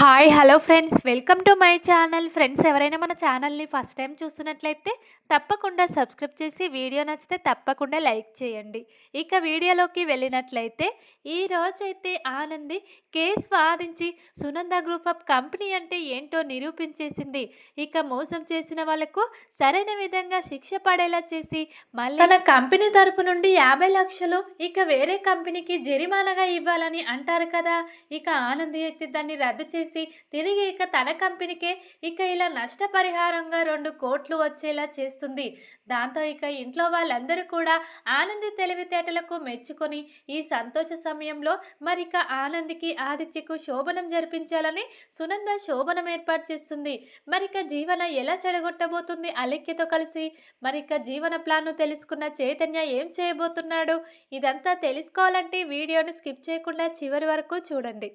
Hi hello friends. Welcome to my channel. Friends ఎవరైనా మన ఛానల్ని ఫస్ట్ టైం చూస్తున్నట్లయితే తప్పకుండా సబ్స్క్రైబ్ చేసి వీడియో నచ్చితే తప్పకుండా లైక్ చేయండి. ఇక వీడియోలోకి వెళ్ళినట్లయితే ఈ రోజైతే ఆనంది కేసు వాదించి సునంద గ్రూప్ ఆఫ్ కంపెనీ అంటే ఏంటో నిరూపించేసింది. ఇక మోసం చేసిన వాళ్ళకు సరైన విధంగా శిక్ష పడేలా చేసి మళ్ళీ తన కంపెనీ తరపు నుండి యాభై లక్షలు ఇక వేరే కంపెనీకి జరిమానాగా ఇవ్వాలని అంటారు కదా. ఇక ఆనంది అయితే దాన్ని రద్దు చేసి తిరిగి ఇక తన కంపెనీకే ఇక ఇలా నష్టపరిహారంగా రెండు కోట్లు వచ్చేలా చేస్తుంది. దాంతో ఇక ఇంట్లో వాళ్ళందరూ కూడా ఆనంది తెలివితేటలకు మెచ్చుకొని ఈ సంతోష సమయంలో మరిక ఆనందికి ఆదిత్యకు శోభనం జరిపించాలని సునంద శోభనం ఏర్పాటు చేస్తుంది. మరిక జీవన ఎలా చెడగొట్టబోతుంది అలెక్యతో కలిసి? మరిక జీవన ప్లాన్ను తెలుసుకున్న చైతన్య ఏం చేయబోతున్నాడు? ఇదంతా తెలుసుకోవాలంటే వీడియోని స్కిప్ చేయకుండా చివరి వరకు చూడండి.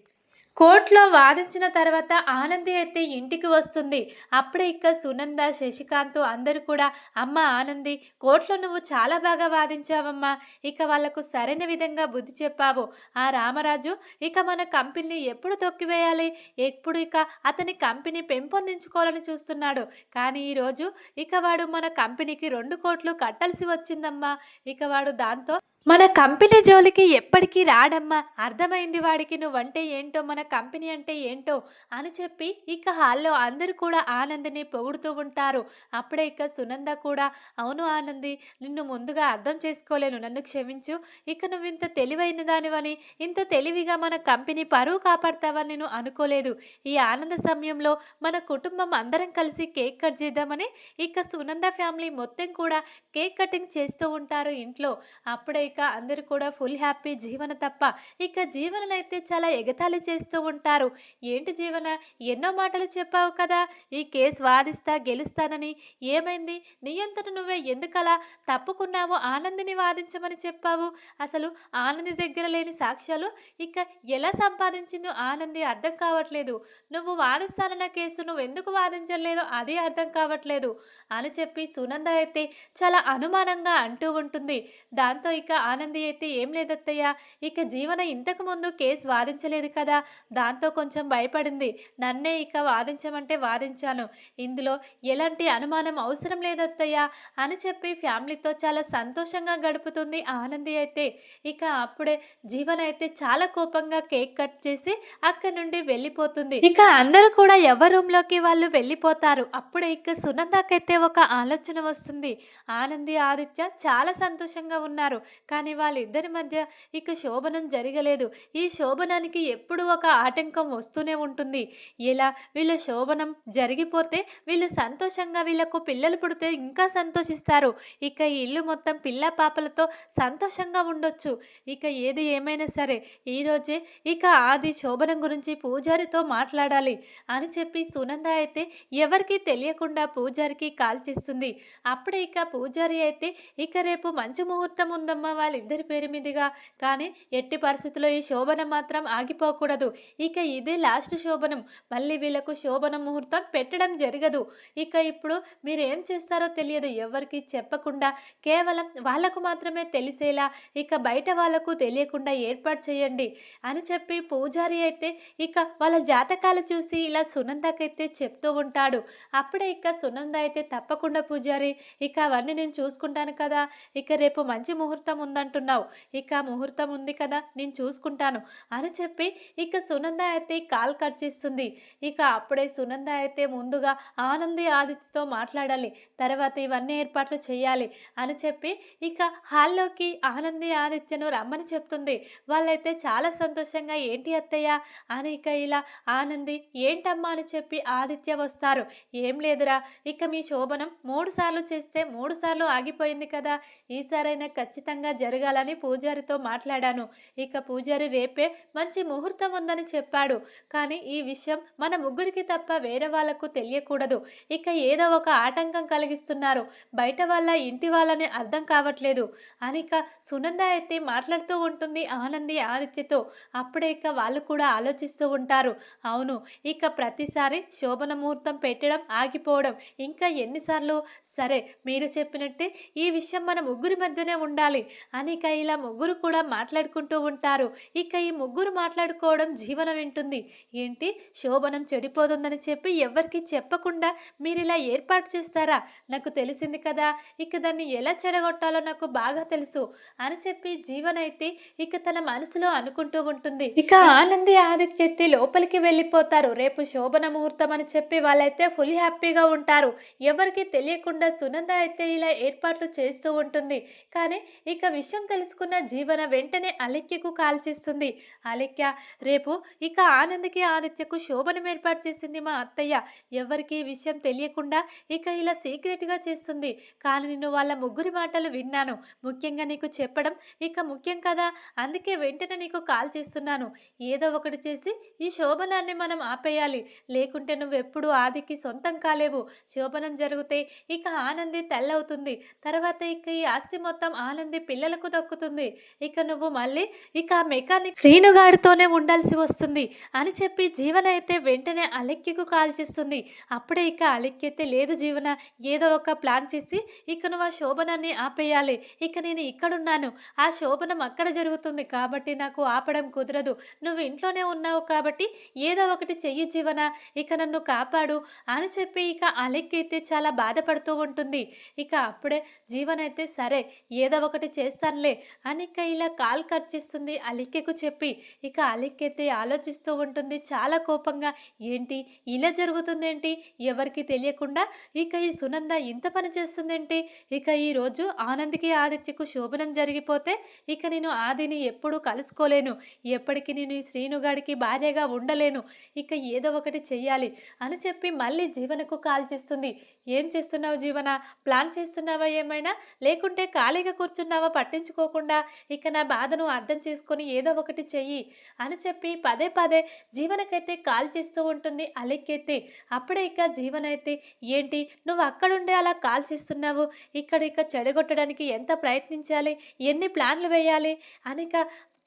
కోర్టులో వాదించిన తర్వాత ఆనంది అయితే ఇంటికి వస్తుంది. అప్పుడే ఇక సునంద శశికాంత్ అందరూ కూడా అమ్మ ఆనంది కోర్టులో నువ్వు చాలా బాగా వాదించావమ్మా. ఇక వాళ్ళకు సరైన విధంగా బుద్ధి చెప్పావు. ఆ రామరాజు ఇక మన కంపెనీని ఎప్పుడు తొక్కివేయాలి? ఎప్పుడు ఇక అతని కంపెనీ పెంపొందించుకోవాలని చూస్తున్నాడు. కానీ ఈరోజు ఇక వాడు మన కంపెనీకి రెండు కోట్లు కట్టాల్సి వచ్చిందమ్మా. ఇక వాడు దాంతో మన కంపెనీ జోలికి ఎప్పటికీ రాడమ్మా. అర్థమైంది వాడికి నువ్వంటే ఏంటో మన కంపెనీ అంటే ఏంటో అని చెప్పి ఇక హాల్లో అందరూ కూడా ఆనందిని పొగుడుతూ ఉంటారు. అప్పుడే ఇక సునంద కూడా అవును ఆనంది నిన్ను ముందుగా అర్థం చేసుకోలేను నన్ను క్షమించు. ఇక నువ్వు ఇంత తెలివైన దానివని ఇంత తెలివిగా మన కంపెనీ పరువు కాపాడతావని నేను అనుకోలేదు. ఈ ఆనంద సమయంలో మన కుటుంబం అందరం కలిసి కేక్ కట్ చేద్దామని ఇక సునంద ఫ్యామిలీ మొత్తం కూడా కేక్ కటింగ్ చేస్తూ ఉంటారు ఇంట్లో. అప్పుడే ఇక అందరూ కూడా ఫుల్ హ్యాపీ జీవన తప్ప ఇక జీవననైతే చాలా ఎగతాళి చేస్తూ ఉంటారు. ఏంటి జీవన? ఎన్నో మాటలు చెప్పావు కదా. ఈ కేసు వాదిస్తా గెలుస్తానని. ఏమైంది? నీ అంతట నువ్వే ఎందుకలా తప్పుకున్నావో ఆనందిని వాదించమని చెప్పావు. అసలు ఆనంది దగ్గర లేని సాక్ష్యాలు ఇక ఎలా సంపాదించిందో ఆనంది అర్థం కావట్లేదు. నువ్వు వాదిస్తానన్న కేసు నువ్వు ఎందుకు వాదించలేదో అదే అర్థం కావట్లేదు. అని చెప్పి సునంద అయితే చాలా అనుమానంగా అంటూ ఉంటుంది. దాంతో ఇక ఆనంది అయితే ఏం లేదత్తయ్య? ఇక జీవన ఇంతకు ముందు కేసు వాదించలేదు కదా? దాంతో కొంచెం భయపడింది. నన్నే ఇక వాదించమంటే వాదించాను. ఇందులో ఎలాంటి అనుమానం అవసరం లేదత్తయ్య? అని చెప్పి ఫ్యామిలీతో చాలా సంతోషంగా గడుపుతుంది ఆనంది అయితే. ఇక అప్పుడే జీవన అయితే చాలా కోపంగా కేక్ కట్ చేసి అక్కడి నుండి వెళ్ళిపోతుంది. ఇక అందరూ కూడా ఎవరి రూమ్లోకి వాళ్ళు వెళ్ళిపోతారు. అప్పుడే ఇక సునందాకైతే ఒక ఆలోచన వస్తుంది. ఆనంది ఆదిత్య చాలా సంతోషంగా ఉన్నారు. కానీ వాళ్ళిద్దరి మధ్య ఇక శోభనం జరగలేదు. ఈ శోభనానికి ఎప్పుడు ఒక ఆటంకం వస్తూనే ఉంటుంది. ఇలా వీళ్ళ శోభనం జరిగిపోతే వీళ్ళు సంతోషంగా వీళ్ళకు పిల్లలు పుడితే ఇంకా సంతోషిస్తారు. ఇక ఈ ఇల్లు మొత్తం పిల్ల పాపలతో సంతోషంగా ఉండొచ్చు. ఇక ఏది ఏమైనా సరే ఈరోజే ఇక ఆది శోభనం గురించి పూజారితో మాట్లాడాలి అని చెప్పి సునంద అయితే ఎవరికీ తెలియకుండా పూజారికి కాల్ చేస్తుంది. అప్పుడే ఇక పూజారి అయితే ఇక రేపు మంచి ముహూర్తం ఉందమ్మా వాళ్ళిద్దరి పేరు మీదుగా. కానీ ఎట్టి పరిస్థితుల్లో ఈ శోభనం మాత్రం ఆగిపోకూడదు. ఇక ఇదే లాస్ట్ శోభనం. మళ్ళీ వీళ్ళకు శోభన ముహూర్తం పెట్టడం జరగదు. ఇక ఇప్పుడు మీరు ఏం చేస్తారో తెలియదు. ఎవరికి చెప్పకుండా కేవలం వాళ్ళకు మాత్రమే తెలిసేలా ఇక బయట వాళ్ళకు తెలియకుండా ఏర్పాటు చేయండి అని చెప్పి పూజారి అయితే ఇక వాళ్ళ జాతకాలు చూసి ఇలా సునందకైతే చెప్తూ ఉంటాడు. అప్పుడే ఇక సునంద అయితే తప్పకుండా పూజారి ఇక అవన్నీ నేను చూసుకుంటాను కదా ఇక రేపు మంచి ముహూర్తం ఉందంటున్నావు. ఇక ముహూర్తం ఉంది కదా నేను చూసుకుంటాను అని చెప్పి ఇక సునంద అయితే కాల్ కట్ చేస్తుంది. ఇక అప్పుడే సునంద అయితే ముందుగా ఆనంది ఆదిత్యతో మాట్లాడాలి. తర్వాత ఇవన్నీ ఏర్పాట్లు చేయాలి అని చెప్పి ఇక హాల్లోకి ఆనంది ఆదిత్యను రమ్మని చెప్తుంది. వాళ్ళైతే చాలా సంతోషంగా ఏంటి అత్తయ్య? అని ఇక ఇలా ఆనంది ఏంటమ్మా అని చెప్పి ఆదిత్య వస్తారు. ఏం లేదురా ఇక మీ శోభనం మూడు సార్లు చేస్తే మూడు సార్లు ఆగిపోయింది కదా. ఈసారైనా ఖచ్చితంగా జరగాలని పూజారితో మాట్లాడాను. ఇక పూజారి రేపే మంచి ముహూర్తం ఉందని చెప్పాడు. కానీ ఈ విషయం మన ముగ్గురికి తప్ప వేరే వాళ్ళకు తెలియకూడదు. ఇక ఏదో ఒక ఆటంకం కలిగిస్తున్నారు. బయట వాళ్ళ ఇంటి వాళ్ళని అర్థం కావట్లేదు. అని ఇక సునంద అయితే మాట్లాడుతూ ఉంటుంది ఆనంది ఆదిత్యతో. అప్పుడే ఇక వాళ్ళు కూడా ఆలోచిస్తూ ఉంటారు. అవును ఇక ప్రతిసారి శోభన ముహూర్తం పెట్టడం ఆగిపోవడం. ఇంకా ఎన్నిసార్లు? సరే మీరు చెప్పినట్టే ఈ విషయం మన ముగ్గురి మధ్యనే ఉండాలి. అని ఇక ఇలా ముగ్గురు కూడా మాట్లాడుకుంటూ ఉంటారు. ఇక ఈ ముగ్గురు మాట్లాడుకోవడం జీవన వింటుంది. ఏంటి? శోభనం చెడిపోతుందని చెప్పి ఎవరికి చెప్పకుండా మీరు ఇలా ఏర్పాటు చేస్తారా? నాకు తెలిసింది కదా ఇక దాన్ని ఎలా చెడగొట్టాలో నాకు బాగా తెలుసు అని చెప్పి జీవన్ అయితే ఇక తన మనసులో అనుకుంటూ ఉంటుంది. ఇక ఆనంది ఆదిత్యత్తి లోపలికి వెళ్ళిపోతారు. రేపు శోభన ముహూర్తం అని చెప్పి వాళ్ళైతే ఫుల్ హ్యాపీగా ఉంటారు. ఎవరికి తెలియకుండా సునంద అయితే ఇలా ఏర్పాట్లు చేస్తూ ఉంటుంది. కానీ ఇక విషయం తెలుసుకున్న జీవన వెంటనే అలెక్యకు కాల్ చేస్తుంది. రేపు ఇక ఆనంద్కి ఆదిత్యకు శోభనం ఏర్పాటు చేసింది మా అత్తయ్య. ఎవరికి ఈ విషయం తెలియకుండా ఇక ఇలా సీక్రెట్గా చేస్తుంది. కానీ నేను వాళ్ళ ముగ్గురి మాటలు విన్నాను. ముఖ్యంగా నీకు చెప్పడం ఇక ముఖ్యం కదా. అందుకే వెంటనే నీకు కాల్ చేస్తున్నాను. ఏదో ఒకటి చేసి ఈ శోభనాన్ని మనం ఆపేయాలి. లేకుంటే నువ్వు ఎప్పుడు ఆదికి సొంతం కాలేవు. శోభనం జరిగితే ఇక ఆనంది తెల్లవుతుంది. తర్వాత ఇక ఈ ఆస్తి మొత్తం ఆనంది పిల్లలకు దక్కుతుంది. ఇక నువ్వు మళ్ళీ ఇక మెకానిక్ శ్రీనుగాడితోనే ఉండాల్సి వస్తుంది అని చెప్పి జీవన అయితే వెంటనే అలెక్కికు కాల్ చేస్తుంది. అప్పుడే ఇక అలెక్కి అయితే లేదు జీవన ఏదో ఒక ప్లాన్ చేసి ఇక నువ్వు ఆ శోభనాన్ని ఆపేయాలి. ఇక నేను ఇక్కడున్నాను. ఆ శోభనం అక్కడ జరుగుతుంది కాబట్టి నాకు ఆపడం కుదరదు. నువ్వు ఇంట్లోనే ఉన్నావు కాబట్టి ఏదో ఒకటి చెయ్యి జీవన ఇక నన్ను కాపాడు అని చెప్పి ఇక అలెక్కి అయితే చాలా బాధపడుతూ ఉంటుంది. ఇక అప్పుడే జీవన అయితే సరే ఏదో ఒకటి చేస్తానులే. అనిక ఇలా కాల్ కట్ చేస్తుంది. అలిక్కెకు చెప్పి ఇక అలిక్యతే ఆలోచిస్తూ ఉంటుంది. చాలా కోపంగా ఏంటి? ఇలా జరుగుతుందేంటి? ఎవరికి తెలియకుండా? ఇక ఈ సునంద ఇంత పని చేస్తుందేంటి? ఇక ఈరోజు ఆనంద్కి ఆదిత్యకు శోభనం జరిగిపోతే ఇక నేను ఆదిని ఎప్పుడూ కలుసుకోలేను. ఎప్పటికీ నేను ఈ శ్రీనుగాడికి భార్యగా ఉండలేను. ఇక ఏదో ఒకటి చెయ్యాలి అని చెప్పి మళ్ళీ జీవనకు కాల్ చేస్తుంది. ఏం చేస్తున్నావు జీవన? ప్లాన్ చేస్తున్నావా ఏమైనా? లేకుంటే ఖాళీగా కూర్చున్నావా? పట్టించుకోకుండా ఇక నా బాధను అర్థం చేసుకొని ఏదో ఒకటి చెయ్యి అని చెప్పి పదే పదే జీవనకైతే కాల్ చేస్తూ ఉంటుంది అలెక్కైతే. అప్పుడే ఇక జీవనైతే ఏంటి? నువ్వు అక్కడుండే అలా కాల్ చేస్తున్నావు. ఇక్కడ ఇక చెడగొట్టడానికి ఎంత ప్రయత్నించాలి? ఎన్ని ప్లాన్లు వేయాలి? అనిక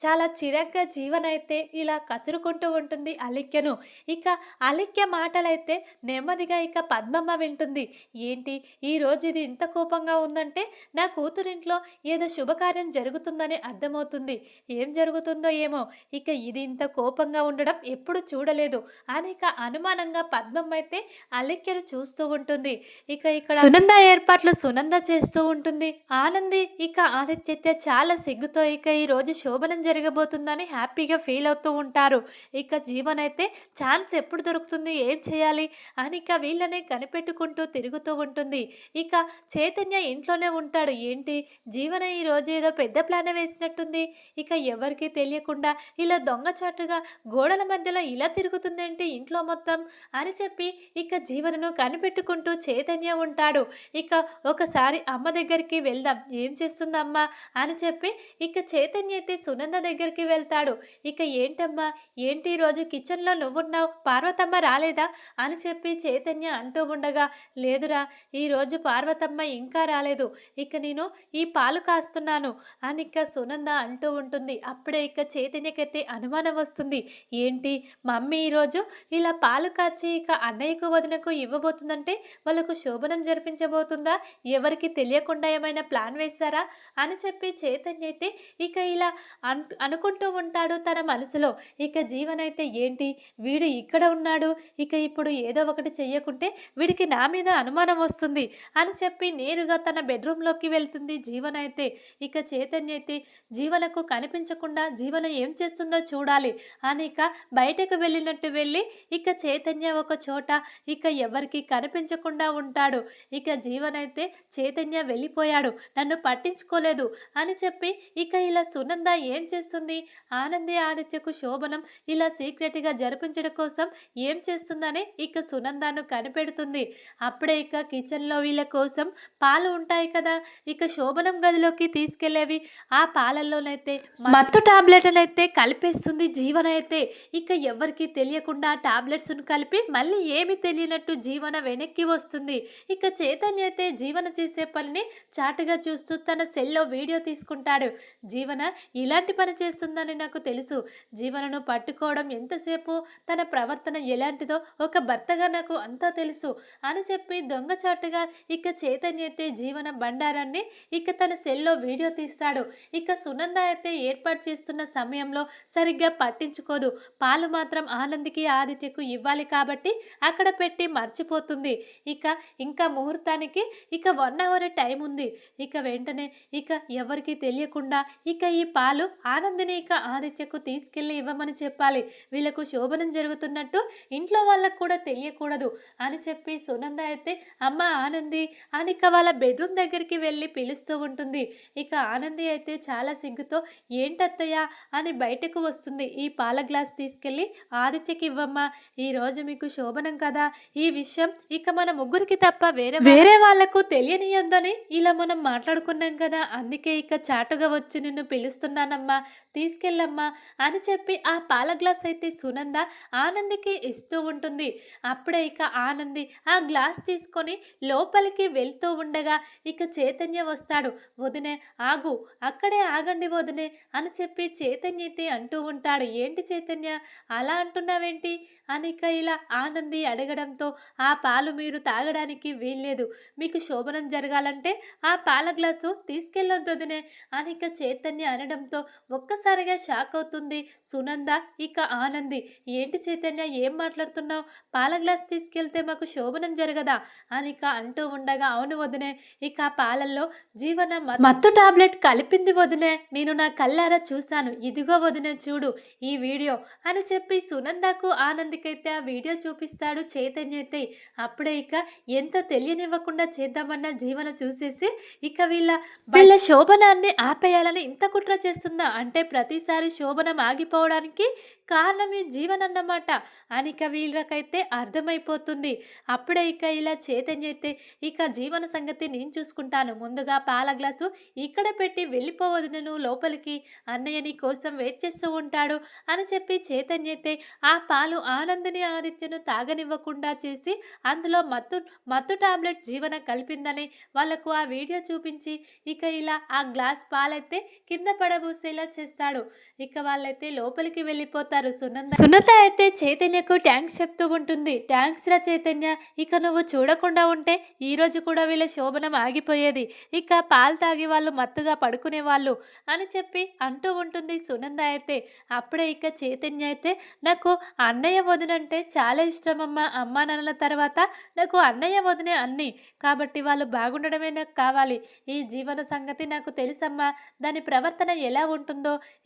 చాలా చిరగ్గా జీవనైతే ఇలా కసురుకుంటూ ఉంటుంది అలిక్యను. ఇక అలిక్య మాటలైతే నెమ్మదిగా ఇక పద్మమ్మ వింటుంది. ఏంటి? ఈరోజు ఇది ఇంత కోపంగా ఉందంటే నా కూతురింట్లో ఏదో శుభకార్యం జరుగుతుందని అర్థమవుతుంది. ఏం జరుగుతుందో ఏమో? ఇక ఇది ఇంత కోపంగా ఉండడం ఎప్పుడు చూడలేదు. అని ఇక అనుమానంగా పద్మమ్మ అయితే అలిక్యను చూస్తూ ఉంటుంది. ఇక ఇక్కడ సునంద ఏర్పాట్లు సునంద చేస్తూ ఉంటుంది. ఆనంది ఇక ఆదిత్యత్య చాలా సిగ్గుతో ఇక ఈరోజు శోభనం జరగబోతుందని హ్యాపీగా ఫీల్ అవుతూ ఉంటారు. ఇక జీవన్ అయితే ఛాన్స్ ఎప్పుడు దొరుకుతుంది? ఏం చేయాలి? అని ఇక వీళ్ళనే కనిపెట్టుకుంటూ తిరుగుతూ ఉంటుంది. ఇక చైతన్య ఇంట్లోనే ఉంటాడు. ఏంటి? జీవన ఈ రోజు ఏదో పెద్ద ప్లాన్ వేసినట్టుంది. ఇక ఎవరికీ తెలియకుండా ఇలా దొంగచాటుగా గోడల మధ్యలో ఇలా తిరుగుతుందేంటి ఇంట్లో మొత్తం? అని చెప్పి ఇక జీవనను కనిపెట్టుకుంటూ చైతన్య ఉంటాడు. ఇక ఒకసారి అమ్మ దగ్గరికి వెళ్దాం. ఏం చేస్తుంది అమ్మ అని చెప్పి ఇక చైతన్య అయితే సునంద దగ్గరికి వెళ్తాడు. ఇక ఏంటమ్మా? ఏంటి ఈరోజు కిచెన్లో నువ్వున్నావు? పార్వతమ్మ రాలేదా? అని చెప్పి చైతన్య అంటూ ఉండగా లేదురా ఈరోజు పార్వతమ్మ ఇంకా రాలేదు. ఇక నేను ఈ పాలు కాస్తున్నాను అని ఇక సునంద అంటూ ఉంటుంది. అప్పుడే ఇక చైతన్యకైతే అనుమానం వస్తుంది. ఏంటి? మమ్మీ ఈరోజు ఇలా పాలు కాచి ఇక అన్నయ్యకు వదినకు ఇవ్వబోతుందంటే వాళ్ళకు శోభనం జరిపించబోతుందా? ఎవరికి తెలియకుండా ఏమైనా ప్లాన్ వేశారా? అని చెప్పి చైతన్య అయితే ఇక ఇలా అంటూ అనుకుంటూ ఉంటాడు తన మనసులో. ఇక జీవనైతే ఏంటి? వీడు ఇక్కడ ఉన్నాడు. ఇక ఇప్పుడు ఏదో ఒకటి చెయ్యకుంటే వీడికి నా మీద అనుమానం వస్తుంది అని చెప్పి నేరుగా తన బెడ్రూమ్లోకి వెళ్తుంది జీవన్ అయితే ఇక చైతన్య అయితే జీవనకు కనిపించకుండా జీవన ఏం చేస్తుందో చూడాలి. అని ఇక బయటకు వెళ్ళినట్టు వెళ్ళి ఇక చైతన్య ఒక చోట ఇక ఎవరికి కనిపించకుండా ఉంటాడు. ఇక జీవన్ అయితే చైతన్య వెళ్ళిపోయాడు. నన్ను పట్టించుకోలేదు అని చెప్పి ఇక ఇలా సునంద ఏం చేస్తుంది? ఆనంది ఆదిత్యకు శోభనం ఇలా సీక్రెట్గా జరిపించడం కోసం ఏం చేస్తుందని ఇక సునందాను కనిపెడుతుంది. అప్పుడే ఇక కిచెన్లో వీళ్ళ కోసం పాలు ఉంటాయి కదా ఇక శోభనం గదిలోకి తీసుకెళ్ళేవి ఆ పాలల్లోనైతే మత్తు టాబ్లెట్ అయితే కలిపేస్తుంది జీవన అయితే. ఇక ఎవరికి తెలియకుండా ఆ టాబ్లెట్స్ను కలిపి మళ్ళీ ఏమి తెలియనట్టు జీవన వెనక్కి వస్తుంది. ఇక చైతన్య అయితే జీవన చేసే పనిని చాటుగా చూస్తూ తన సెల్లో వీడియో తీసుకుంటాడు. జీవన ఇలాంటి పని పని చేస్తుందని నాకు తెలుసు. జీవనను పట్టుకోవడం ఎంతసేపు? తన ప్రవర్తన ఎలాంటిదో ఒక భర్తగా నాకు అంతా తెలుసు. అని చెప్పి దొంగచాటుగా ఇక చైతన్య అయితే జీవన బండారాన్ని ఇక తన సెల్లో వీడియో తీస్తాడు. ఇక సునంద అయితే ఏర్పాటు చేస్తున్న సమయంలో సరిగ్గా పట్టించుకోదు. పాలు మాత్రం ఆనందికి ఆదిత్యకు ఇవ్వాలి కాబట్టి అక్కడ పెట్టి మర్చిపోతుంది. ఇక ఇంకా ముహూర్తానికి ఇక వన్ అవర్ టైం ఉంది. ఇక వెంటనే ఇక ఎవరికి తెలియకుండా ఇక ఈ పాలు ఆనందిని ఇక ఆదిత్యకు తీసుకెళ్ళి ఇవ్వమని చెప్పాలి. వీళ్ళకు శోభనం జరుగుతున్నట్టు ఇంట్లో వాళ్ళకు కూడా తెలియకూడదు అని చెప్పి సునంద అయితే అమ్మ ఆనంది! అని ఇక వాళ్ళ బెడ్రూమ్ దగ్గరికి వెళ్ళి పిలుస్తూ ఉంటుంది. ఇక ఆనంది అయితే చాలా సిగ్గుతో ఏంటత్తయ్య? అని బయటకు వస్తుంది. ఈ పాల గ్లాస్ తీసుకెళ్ళి ఆదిత్యకి ఇవ్వమ్మా ఈరోజు మీకు శోభనం కదా. ఈ విషయం ఇక మన ముగ్గురికి తప్ప వేరే వేరే వాళ్ళకు తెలియనియొద్దని ఇలా మనం మాట్లాడుకున్నాం కదా. అందుకే ఇక చాటుగా వచ్చి నిన్ను పిలుస్తున్నానమ్మా తీసుకెళ్ళమ్మా అని చెప్పి ఆ పాల గ్లాస్ అయితే సునంద ఆనందికి ఇస్తూ ఉంటుంది. అప్పుడే ఇక ఆనంది ఆ గ్లాస్ తీసుకొని లోపలికి వెళ్తూ ఉండగా ఇక చైతన్య వస్తాడు. వదినే ఆగు అక్కడే ఆగండి వదినే అని చెప్పి చైతన్య అయితే అంటూ ఉంటాడు. ఏంటి చైతన్య అలా అంటున్నావేంటి? అని ఇక ఇలా ఆనంది అడగడంతో ఆ పాలు మీరు తాగడానికి వీల్లేదు. మీకు శోభనం జరగాలంటే ఆ పాల గ్లాసు తీసుకెళ్ళొద్దు వదినే అని ఇక చైతన్య అనడంతో ఒక్కసారిగా షాక్ అవుతుంది. సునంద ఇక ఆనంది ఏంటి చైతన్య ఏం మాట్లాడుతున్నావు? పాల గ్లాస్ తీసుకెళ్తే మాకు శోభనం జరగదా? అని ఇక అంటూ ఉండగా అవును వదినే ఇక పాలల్లో జీవన మత్తు టాబ్లెట్ కలిపింది వదినే. నేను నా కళ్ళారా చూశాను. ఇదిగో వదినే చూడు ఈ వీడియో అని చెప్పి సునందకు ఆనందికైతే ఆ వీడియో చూపిస్తాడు చైతన్య అయితే. అప్పుడే ఇక ఎంత తెలియనివ్వకుండా చేద్దామన్న జీవన చూసేసి ఇక వీళ్ళ వీళ్ళ శోభనాన్ని ఆపేయాలని ఇంత కుట్ర చేస్తుందా? అంటే ప్రతిసారి శోభనం ఆగిపోవడానికి కారణం ఈ జీవన్ అన్నమాట అని ఇక వీళ్ళకైతే అర్థమైపోతుంది. అప్పుడే ఇక ఇలా చైతన్య అయితే ఇక జీవన సంగతి నేను చూసుకుంటాను. ముందుగా పాల గ్లాసు ఇక్కడ పెట్టి వెళ్ళిపోవద్దు లోపలికి. అన్నయ్య నీ కోసం వెయిట్ చేస్తూ ఉంటాడు అని చెప్పి చైతన్య అయితే ఆ పాలు ఆనందిని ఆదిత్యను తాగనివ్వకుండా చేసి అందులో మత్తు మత్తు టాబ్లెట్ జీవన కలిపిందని వాళ్ళకు ఆ వీడియో చూపించి ఇక ఇలా ఆ గ్లాస్ పాలైతే కింద పడబూసేలా చేస్తాడు. ఇక వాళ్ళైతే లోపలికి వెళ్ళిపోతారు. సునంద సునత అయితే చైతన్యకు ట్యాంక్స్ చెప్తూ ఉంటుంది. ట్యాంక్స్ రా చైతన్య. ఇక నువ్వు చూడకుండా ఉంటే ఈ రోజు కూడా వీళ్ళ శోభనం ఆగిపోయేది. ఇక పాలు తాగి వాళ్ళు మత్తుగా పడుకునే వాళ్ళు అని చెప్పి అంటూ ఉంటుంది సునంద అయితే. అప్పుడే ఇక చైతన్య అయితే నాకు అన్నయ్య వదినంటే చాలా ఇష్టం అమ్మ అమ్మా నాన్నల తర్వాత నాకు అన్నయ్య వదినే అన్ని. కాబట్టి వాళ్ళు బాగుండడమే నాకు కావాలి. ఈ జీవన సంగతి నాకు తెలుసమ్మా. దాని ప్రవర్తన ఎలా ఉంటుంది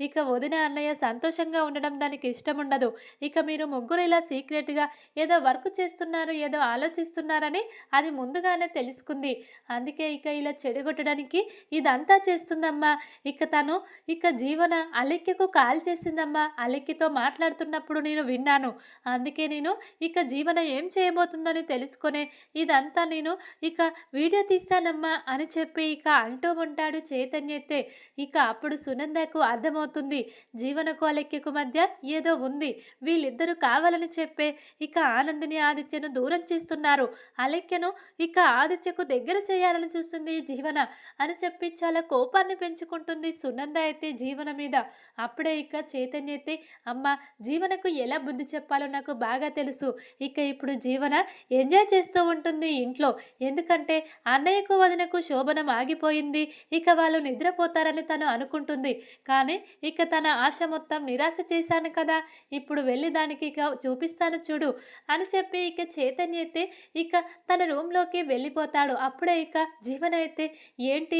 ఇక వదిన అన్నయ్య సంతోషంగా ఉండడం దానికి ఇష్టం ఉండదు ఇక మీరు ముగ్గురు ఇలా సీక్రెట్గా ఏదో వర్క్ చేస్తున్నారు ఏదో ఆలోచిస్తున్నారని అది ముందుగానే తెలుసుకుంది. అందుకే ఇక ఇలా చెడగొట్టడానికి ఇదంతా చేస్తుందమ్మా. ఇక తను ఇక జీవన అలెక్యకు కాల్ చేసిందమ్మా. అలెక్కితో మాట్లాడుతున్నప్పుడు నేను విన్నాను. అందుకే నేను ఇక జీవన ఏం చేయబోతుందని తెలుసుకునే ఇదంతా నేను ఇక వీడియో తీస్తానమ్మా అని చెప్పి ఇక అంటూ ఉంటాడు చైతన్యతే. ఇక అప్పుడు సునందకు అర్థమవుతుంది. జీవనకు అలెక్యకు మధ్య ఏదో ఉంది. వీళ్ళిద్దరూ కావాలని చెప్పే ఇక ఆనందిని ఆదిత్యను దూరం చేస్తున్నారు. అలెక్యను ఇక ఆదిత్యకు దగ్గర చేయాలని చూస్తుంది జీవన. అని చెప్పి చాలా కోపాన్ని పెంచుకుంటుంది సునంద అయితే జీవన మీద. అప్పుడే ఇక చైతన్య అయితే అమ్మ జీవనకు ఎలా బుద్ధి చెప్పాలో నాకు బాగా తెలుసు. ఇక ఇప్పుడు జీవన ఎంజాయ్ చేస్తూ ఉంటుంది ఇంట్లో. ఎందుకంటే అన్నయ్యకు వదినకు శోభనం ఆగిపోయింది. ఇక వాళ్ళు నిద్రపోతారని తను అనుకుంటుంది. కానీ ఇక తన ఆశ మొత్తం నిరాశ చేశాను కదా ఇప్పుడు వెళ్ళి దానికి ఇక చూపిస్తాను చూడు అని చెప్పి ఇక చైతన్య అయితే ఇక తన రూమ్లోకి వెళ్ళిపోతాడు. అప్పుడే ఇక జీవన అయితే ఏంటి?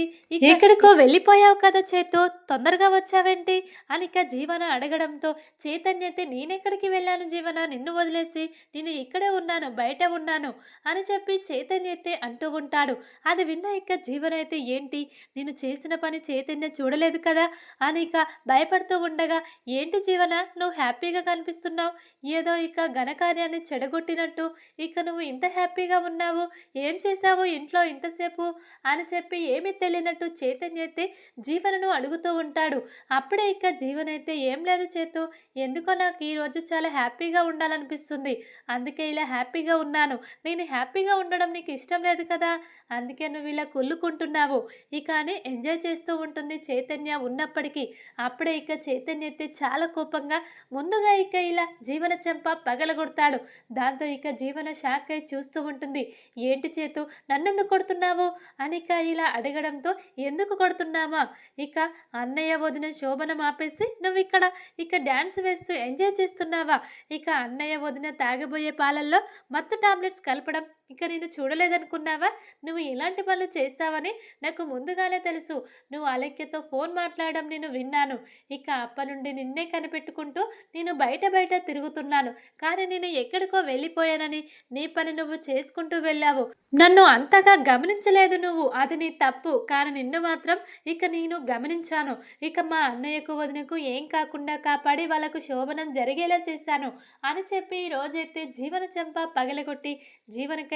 ఎక్కడికో వెళ్ళిపోయావు కదా చేతు తొందరగా వచ్చావేంటి? అని ఇక జీవన అడగడంతో చైతన్య అయితే నేనెక్కడికి వెళ్ళాను జీవన? నిన్ను వదిలేసి నేను ఇక్కడే ఉన్నాను బయట ఉన్నాను అని చెప్పి చైతన్య అయితే అంటూ ఉంటాడు. అది విన్న ఇక జీవన అయితే ఏంటి? నేను చేసిన పని చైతన్య చూడలేదు కదా అని ఇక భయపడుతూ ఉండగా ఏంటి జీవన నువ్వు హ్యాపీగా కనిపిస్తున్నావు? ఏదో ఇక ఘనకార్యాన్ని చెడగొట్టినట్టు ఇక నువ్వు ఇంత హ్యాపీగా ఉన్నావు? ఏం చేశావు ఇంట్లో ఇంతసేపు? అని చెప్పి ఏమీ తెలియనట్టు చైతన్య అయితే జీవనను అడుగుతూ ఉంటాడు. అప్పుడే ఇక జీవన అయితే ఏం లేదు చేతు. ఎందుకో నాకు ఈరోజు చాలా హ్యాపీగా ఉండాలనిపిస్తుంది. అందుకే ఇలా హ్యాపీగా ఉన్నాను. నేను హ్యాపీగా ఉండడం నీకు ఇష్టం లేదు కదా? అందుకే నువ్వు ఇలా కుల్లుకుంటున్నావు ఇక అని ఎంజాయ్ చేస్తూ ఉంటుంది చైతన్య ఉన్నప్పటికీ. జీవనకి అప్పుడే ఇక చైతన్య అయితే చాలా కోపంగా ముందుగా ఇక ఇలా జీవన చెంప పగలగొడతాడు. దాంతో ఇక జీవన షాక్ అయి చూస్తూ ఉంటుంది. ఏంటి చేతు నన్నెందుకు కొడుతున్నావు? అని ఇక ఇలా అడగడంతో ఎందుకు కొడుతున్నామా? ఇక అన్నయ్య వదిన శోభనం ఆపేసి నువ్వు ఇక్కడ ఇక డ్యాన్స్ వేస్తూ ఎంజాయ్ చేస్తున్నావా? ఇక అన్నయ్య వదిన తాగబోయే పాలల్లో మత్తు టాబ్లెట్స్ కలపడం ఇక నేను చూడలేదనుకున్నావా? నువ్వు ఇలాంటి పనులు చేస్తావని నాకు ముందుగానే తెలుసు. నువ్వు అలెక్యతో ఫోన్ మాట్లాడడం నేను విన్నాను. ఇక అప్ప నుండి నిన్నే కనిపెట్టుకుంటూ నేను బయట బయట తిరుగుతున్నాను. కానీ నేను ఎక్కడికో వెళ్ళిపోయానని నీ పని నువ్వు చేసుకుంటూ వెళ్ళావు. నన్ను అంతగా గమనించలేదు నువ్వు. అది నీ తప్పు. కానీ నిన్ను మాత్రం ఇక నేను గమనించాను. ఇక మా అన్నయ్యకు వదినకు ఏం కాకుండా కాపాడి వాళ్ళకు శోభనం జరిగేలా చేశాను. అని చెప్పి ఈ రోజైతే జీవన చెంప పగలగొట్టి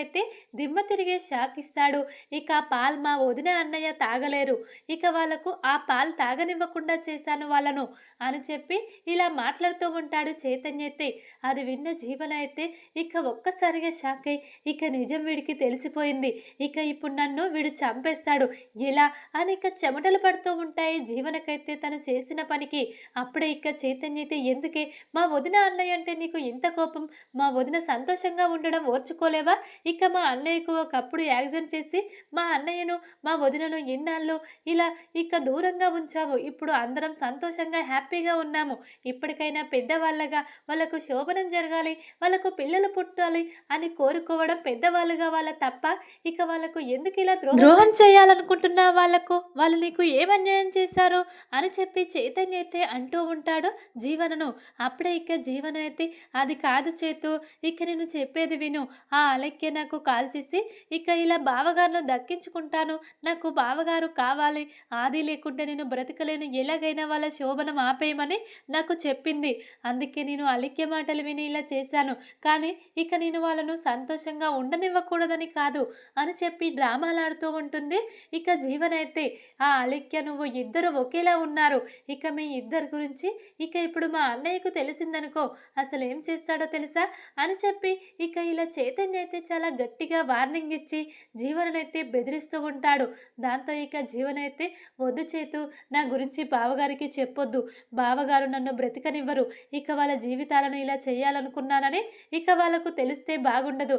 అయితే దిమ్మ తిరిగే షాక్ ఇస్తాడు ఇక పాల్ మా వదిన అన్నయ్య తాగలేరు. ఇక వాళ్ళకు ఆ పాలు తాగనివ్వకుండా చేశాను వాళ్ళను అని చెప్పి ఇలా మాట్లాడుతూ ఉంటాడు చైతన్య అయితే అది విన్న జీవన అయితే ఇక ఒక్కసారిగా షాక్ అయి ఇక నిజం వీడికి తెలిసిపోయింది. ఇక ఇప్పుడు నన్ను వీడు చంపేస్తాడు. ఎలా అని ఇక చెమటలు పడుతూ ఉంటాయి జీవనకైతే తను చేసిన పనికి. అప్పుడే ఇక చైతన్య అయితే ఎందుకే? మా వదిన అన్నయ్య అంటే నీకు ఇంత కోపం? మా వదిన సంతోషంగా ఉండడం ఓర్చుకోలేవా? ఇక మా అన్నయ్యకు ఒకప్పుడు యాక్సిడెంట్ చేసి మా అన్నయ్యను మా వదినను ఇన్నాళ్ళు ఇలా ఇక దూరంగా ఉంచావు. ఇప్పుడు అందరం సంతోషంగా హ్యాపీగా ఉన్నాము. ఇప్పటికైనా పెద్దవాళ్ళగా వాళ్ళకు శోభనం జరగాలి వాళ్ళకు పిల్లలు పుట్టాలి అని కోరుకోవడం పెద్దవాళ్ళుగా వాళ్ళ తప్ప ఇక వాళ్ళకు ఎందుకు ఇలా ద్రోహం ద్రోహం చేయాలనుకుంటున్నా వాళ్ళకు? వాళ్ళు నీకు ఏం అన్యాయం చేశారు? అని చెప్పి చైతన్య అయితే అంటూ ఉంటాడు జీవనను. అప్పుడే ఇక జీవన అయితే అది కాదు చేతు. ఇక నేను చెప్పేది విను. ఆ అలెక్య నాకు కాల్ చేసి ఇక ఇలా బావగారును దక్కించుకుంటాను. నాకు బావగారు కావాలి. ఆది లేకుంటే నేను బ్రతకలేను. ఎలాగైనా వాళ్ళ శోభనం ఆపేయమని నాకు చెప్పింది. అందుకే నేను అలిక్య మాటలు విని ఇలా చేశాను. కానీ ఇక నేను వాళ్ళను సంతోషంగా ఉండనివ్వకూడదని కాదు అని చెప్పి డ్రామాలాడుతూ ఉంటుంది ఇక జీవనైతే. ఆ అలిక్య నువ్వు ఇద్దరు ఒకేలా ఉన్నారు. ఇక మీ ఇద్దరు గురించి ఇక ఇప్పుడు మా అన్నయ్యకు తెలిసిందనుకో. అసలు ఏం చేస్తాడో తెలుసా? అని చెప్పి ఇక ఇలా చైతన్య అయితే చాలా గట్టిగా వార్నింగ్ ఇచ్చి జీవననైతే బెదిరిస్తూ ఉంటాడు. దాంతో ఇక జీవనైతే వద్దు చేతు నా గురించి బావగారికి చెప్పొద్దు. బావగారు నన్ను బ్రతికనివ్వరు. ఇక వాళ్ళ జీవితాలను ఇలా చేయాలనుకున్నానని ఇక వాళ్ళకు తెలిస్తే బాగుండదు.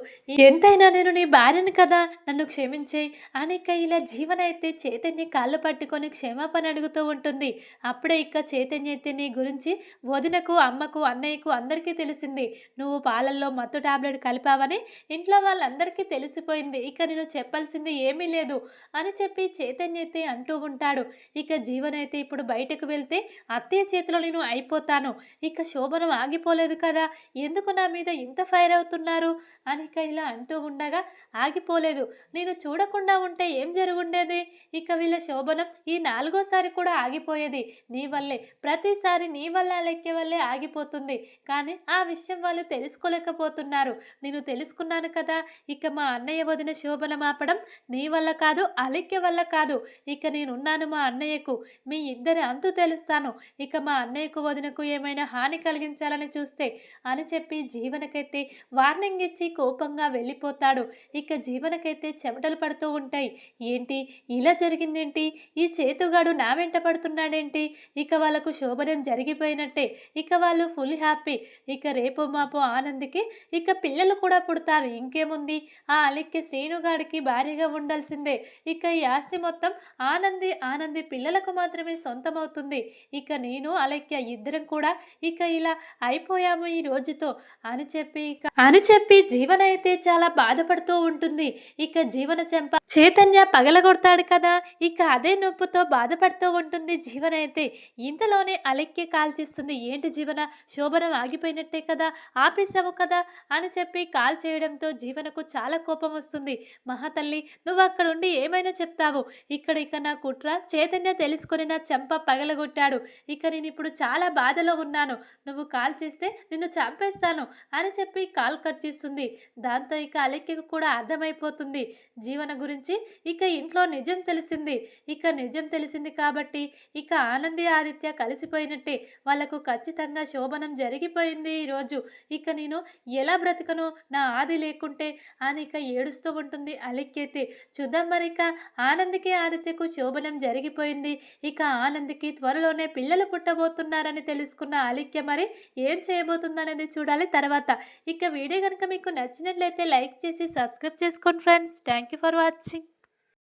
ఎంతైనా నేను నీ భార్యను కదా నన్ను క్షమించేయి అనిక ఇలా జీవనైతే చైతన్య కాళ్ళు పట్టుకొని క్షమాపణ అడుగుతూ ఉంటుంది. అప్పుడే ఇక చైతన్య అయితే నీ గురించి వదినకు అమ్మకు అన్నయ్యకు అందరికీ తెలిసింది. నువ్వు పాలల్లో మత్తు టాబ్లెట్ కలిపావని ఇంట్లో వాళ్ళ వాళ్ళందరికీ తెలిసిపోయింది. ఇక నేను చెప్పాల్సింది ఏమీ లేదు అని చెప్పి చైతన్య అయితే అంటూ ఉంటాడు. ఇక జీవన్ అయితే ఇప్పుడు బయటకు వెళ్తే అత్తయ్య చేతిలో నేను అయిపోతాను. ఇక శోభనం ఆగిపోలేదు కదా ఎందుకు నా మీద ఇంత ఫైర్ అవుతున్నారు? అని ఇక ఇలా అంటూ ఉండగా ఆగిపోలేదు. నేను చూడకుండా ఉంటే ఏం జరుగుండేది? ఇక వీళ్ళ శోభనం ఈ నాలుగోసారి కూడా ఆగిపోయేది. నీ వల్లే ప్రతిసారి నీ వల్ల లెక్కే వల్లే ఆగిపోతుంది. కానీ ఆ విషయం వాళ్ళు తెలుసుకోలేకపోతున్నారు. నేను తెలుసుకున్నాను కదా ఇక మా అన్నయ్య వదిన శోభనం ఆపడం నీ వల్ల కాదు అలిక్య వల్ల కాదు. ఇక నేనున్నాను మా అన్నయ్యకు మీ ఇద్దరి అంతు తెలుస్తాను. ఇక మా అన్నయ్యకు వదినకు ఏమైనా హాని కలిగించాలని చూస్తే అని చెప్పి జీవనకైతే వార్నింగ్ ఇచ్చి కోపంగా వెళ్ళిపోతాడు. ఇక జీవనకైతే చెమటలు పడుతూ ఉంటాయి. ఏంటి? ఇలా జరిగిందేంటి? ఈ చేతుగాడు నా వెంట పడుతున్నాడేంటి? ఇక వాళ్ళకు శోభనం జరిగిపోయినట్టే. ఇక వాళ్ళు ఫుల్ హ్యాపీ. ఇక రేపు మాపు ఆనంద్కి ఇక పిల్లలు కూడా పుడతారు. ఇంకేమో ఉంది. ఆ అలిక్కి శ్రీనుగాడికి భారీగా ఉండాల్సిందే. ఇక ఈ ఆస్తి మొత్తం ఆనంది ఆనంది పిల్లలకు మాత్రమే సొంతమవుతుంది. ఇక నేను అలక్య ఇద్దరం కూడా ఇక ఇలా అయిపోయాము ఈ రోజుతో అని చెప్పి ఇక అని చెప్పి జీవన అయితే చాలా బాధపడుతూ ఉంటుంది. ఇక జీవన చెంప చైతన్య పగలగొడతాడు కదా. ఇక అదే నొప్పుతో బాధపడుతూ ఉంటుంది జీవన అయితే. ఇంతలోనే అలెక్కి కాల్ చేస్తుంది ఏంటి జీవన? శోభనం ఆగిపోయినట్టే కదా? ఆపేసావు కదా? అని చెప్పి కాల్ చేయడంతో జీవనకు చాలా కోపం వస్తుంది. మహాతల్లి నువ్వు అక్కడుండి ఏమైనా చెప్తావు? ఇక్కడ ఇక నా కుట్ర చైతన్య తెలుసుకొని నా చెంప పగలగొట్టాడు. ఇక నేను ఇప్పుడు చాలా బాధలో ఉన్నాను. నువ్వు కాల్ చేస్తే నిన్ను చంపేస్తాను అని చెప్పి కాల్ కట్ చేస్తుంది. దాంతో ఇక అలెక్కకు కూడా అర్థమైపోతుంది. జీవన గురించి ఇక ఇంట్లో నిజం తెలిసింది. ఇక నిజం తెలిసింది కాబట్టి ఇక ఆనంది ఆదిత్య కలిసిపోయినట్టే. వాళ్ళకు ఖచ్చితంగా శోభనం జరిగిపోయింది ఈరోజు ఇక నేను ఎలా బ్రతకను? నా ఆది లేకుంటే అని ఇక ఏడుస్తూ ఉంటుంది. అలెక్కేతి చూద్దాం మరి ఇక ఆనంద్కి ఆదిత్యకు శోభనం జరిగిపోయింది. ఇక ఆనంద్కి త్వరలోనే పిల్లలు పుట్టబోతున్నారని తెలుసుకున్న ఆలిక్య మరి ఏం చేయబోతుందనేది చూడాలి తర్వాత. ఇక వీడియో కనుక మీకు నచ్చినట్లయితే లైక్ చేసి సబ్స్క్రైబ్ చేసుకోండి friends. Thank you for watching.